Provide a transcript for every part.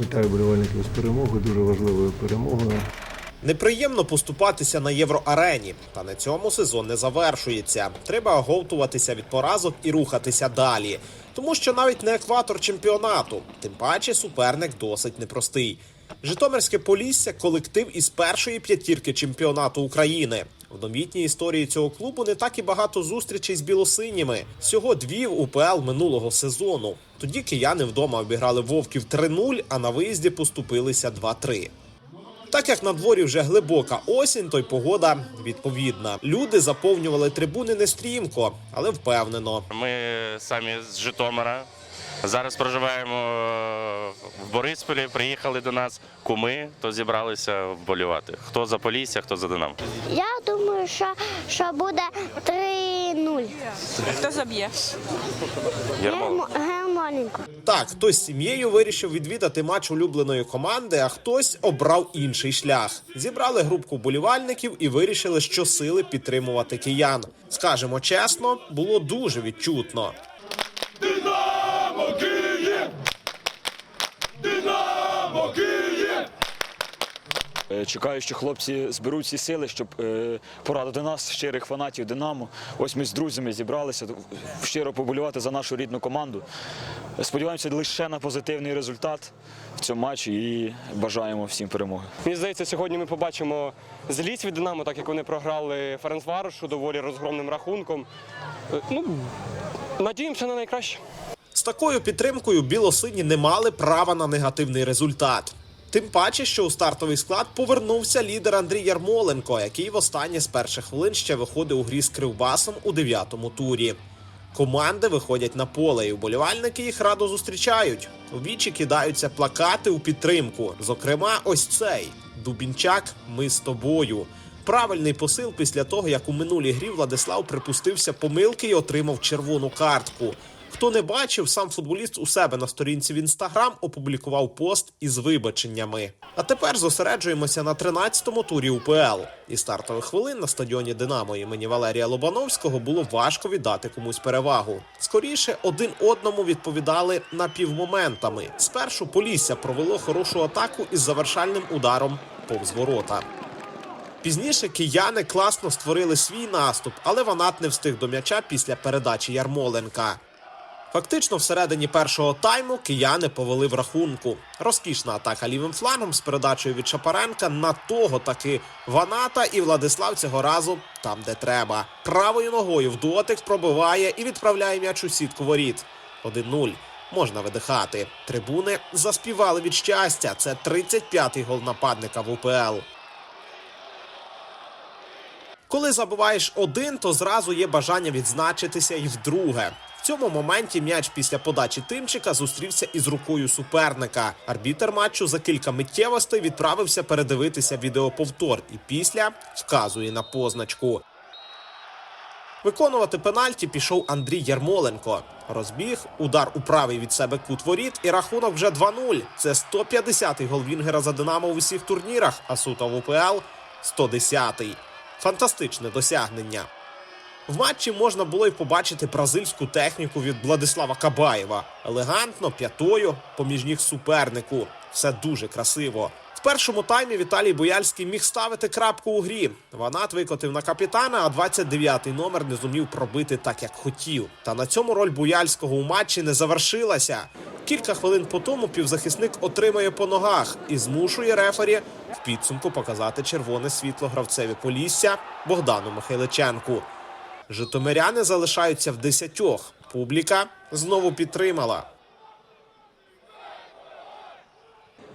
Вітаю болівальників з перемогою, дуже важливою перемогою. Неприємно поступатися на євроарені, та на цьому сезон не завершується. Треба оговтуватися від поразок і рухатися далі. Тому що навіть не екватор чемпіонату, тим паче суперник досить непростий. Житомирське Полісся колектив із першої п'ятірки чемпіонату України. В новітній історії цього клубу не так і багато зустрічей з білосиніми. Всього дві в УПЛ минулого сезону. Тоді кияни вдома обіграли вовків 3-0, а на виїзді поступилися 2-3. Так як на дворі вже глибока осінь, то й погода відповідна. Люди заповнювали трибуни не стрімко, але впевнено. Ми самі з Житомира. Зараз проживаємо е, в Борисполі. Приїхали до нас куми, то зібралися вболівати. Хто за Полісся, хто за Динамо. Я думаю, що, що буде 3-0. Хто заб'є? Ярмоленко. Так, хтось з сім'єю вирішив відвідати матч улюбленої команди, а хтось обрав інший шлях. Зібрали групку болівальників і вирішили що сили підтримувати киян. Скажемо чесно, було дуже відчутно. Чекаю, що хлопці зберуть всі сили, щоб е, порадити нас, щирих фанатів Динамо. Ось ми з друзями зібралися щиро поболювати за нашу рідну команду. Сподіваємося лише на позитивний результат в цьому матчі і бажаємо всім перемоги. Мені здається, сьогодні ми побачимо злість від Динамо, так як вони програли Ференцварошу доволі розгромним рахунком. Е, Ну, надіємося на найкраще. З такою підтримкою білосині не мали права на негативний результат. Тим паче, що у стартовий склад повернувся лідер Андрій Ярмоленко, який востаннє з перших хвилин ще виходив у грі з Кривбасом у дев'ятому турі. Команди виходять на поле, і вболівальники їх радо зустрічають. У вічі кидаються плакати у підтримку. Зокрема, ось цей Дубінчак. Ми з тобою. Правильний посил після того, як у минулій грі Владислав припустився помилки і отримав червону картку. Хто не бачив, сам футболіст у себе на сторінці в інстаграм опублікував пост із вибаченнями. А тепер зосереджуємося на 13-му турі УПЛ. І стартових хвилин на стадіоні Динамо імені Валерія Лобановського було важко віддати комусь перевагу. Скоріше один одному відповідали напівмоментами. Спершу Полісся провело хорошу атаку із завершальним ударом повз ворота. Пізніше кияни класно створили свій наступ, але Ванат не встиг до м'яча після передачі Ярмоленка. Фактично, всередині першого тайму кияни повели в рахунку. Розкішна атака лівим флангом з передачею від Шапаренка на того таки Ваната і Владислав цього разу там, де треба. Правою ногою в дотик пробиває і відправляє м'яч у сітку воріт. 1-0. Можна видихати. Трибуни заспівали від щастя. Це 35-й гол нападника в УПЛ. Коли забуваєш один, то зразу є бажання відзначитися і вдруге. В цьому моменті м'яч після подачі тимчика зустрівся із рукою суперника. Арбітер матчу за кілька миттєвостей відправився передивитися відеоповтор і після вказує на позначку. Виконувати пенальті пішов Андрій Ярмоленко. Розбіг, удар у правий від себе кут воріт, і рахунок вже 2-0. Це 150-й гол Вінгера за Динамо в усіх турнірах, а суто в УПЛ 110-й. Фантастичне досягнення. В матчі можна було й побачити бразильську техніку від Владислава Кабаєва. Елегантно, п'ятою, поміж ніг супернику. Все дуже красиво. В першому таймі Віталій Бояльський міг ставити крапку у грі. Ванат викотив на капітана, а 29-й номер не зумів пробити так, як хотів. Та на цьому роль Бояльського у матчі не завершилася. Кілька хвилин по тому півзахисник отримає по ногах і змушує рефері в підсумку показати червоне світло гравцеві Полісся Богдану Михайличенку. Житомиряни залишаються в десятьох. Публіка знову підтримала.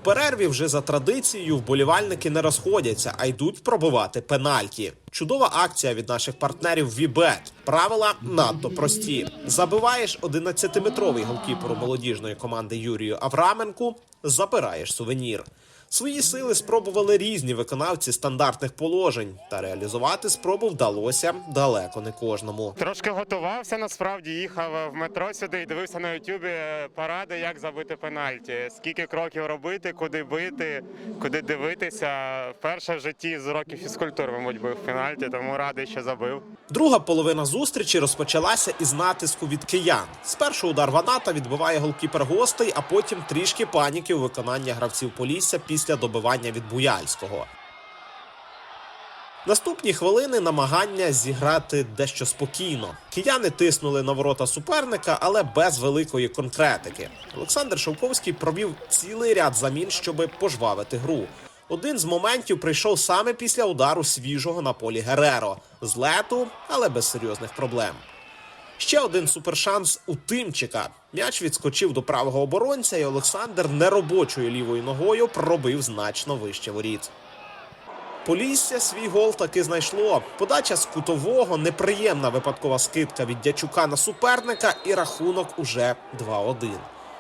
Перерві вже за традицією вболівальники не розходяться, а йдуть пробивати пенальті. Чудова акція від наших партнерів Вібет. Правила надто прості. Забиваєш 11-метровий голкіперу молодіжної команди Юрію Авраменку, забираєш сувенір. Свої сили спробували різні виконавці стандартних положень, та реалізувати спробу вдалося далеко не кожному. Трошки готувався, насправді їхав в метро сюди і дивився на Ютубі поради, як забити пенальті. Скільки кроків робити, куди бити, куди дивитися. Вперше в житті з уроків фізкультури, мабуть, бив пенальті, тому радий, що забив. Друга половина зустрічі розпочалася із натиску від киян. Спершу удар Ваната відбиває голкіпер гостей, а потім трішки паніки у виконанні гравців Полісся після добивання від Буяльського. Наступні хвилини намагання зіграти дещо спокійно. Кияни тиснули на ворота суперника, але без великої конкретики. Олександр Шовковський провів цілий ряд замін, щоб пожвавити гру. Один з моментів прийшов саме після удару свіжого на полі Гереро з лету, але без серйозних проблем. Ще один супершанс у Тимчика. М'яч відскочив до правого оборонця, і Олександр неробочою лівою ногою пробив значно вище воріт. Полісся свій гол таки знайшло. Подача з кутового, неприємна випадкова скидка від дячука на суперника, і рахунок уже 2-1.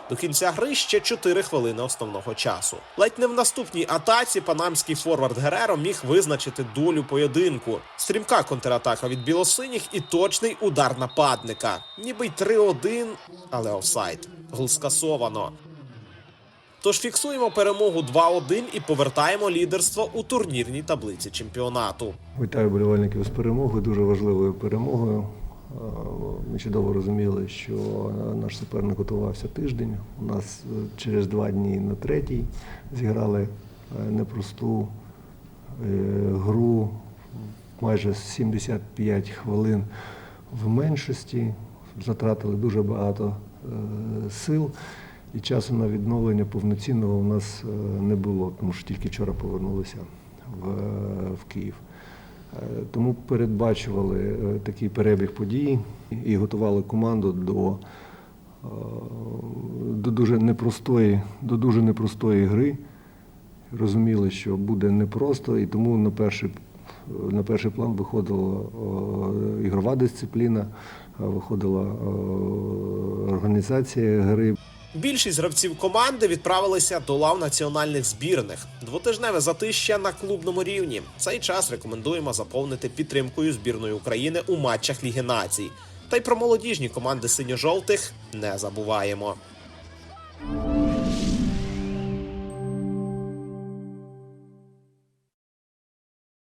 До кінця гри ще 4 хвилини основного часу. Ледь не в наступній атаці панамський форвард Гереро міг визначити долю поєдинку. Стрімка контратака від білосиніх і точний удар нападника. Ніби й 3-1, але офсайд. Гол скасовано. Тож фіксуємо перемогу 2-1 і повертаємо лідерство у турнірній таблиці чемпіонату. Вітаю болівальників з перемогою, дуже важливою перемогою. Е, Ми чудово розуміли, що наш суперник готувався тиждень. У нас е, через два дні на третій зіграли е, непросту гру, майже 75 хвилин в меншості, затратили дуже багато сил. І часу на відновлення повноцінного у нас не було, тому що тільки вчора повернулися в Київ. Е, Тому передбачували е, такий перебіг подій і готували команду до, е, до дуже непростої, до дуже непростої гри. Розуміли, що буде непросто, і тому на перший, на перший план виходила ігрова дисципліна, виходила організація гри. Більшість гравців команди відправилися до лав національних збірних. Двотижневе затища на клубному рівні. Цей час рекомендуємо заповнити підтримкою збірної України у матчах Ліги націй. Та й про молодіжні команди синьо-жовтих не забуваємо.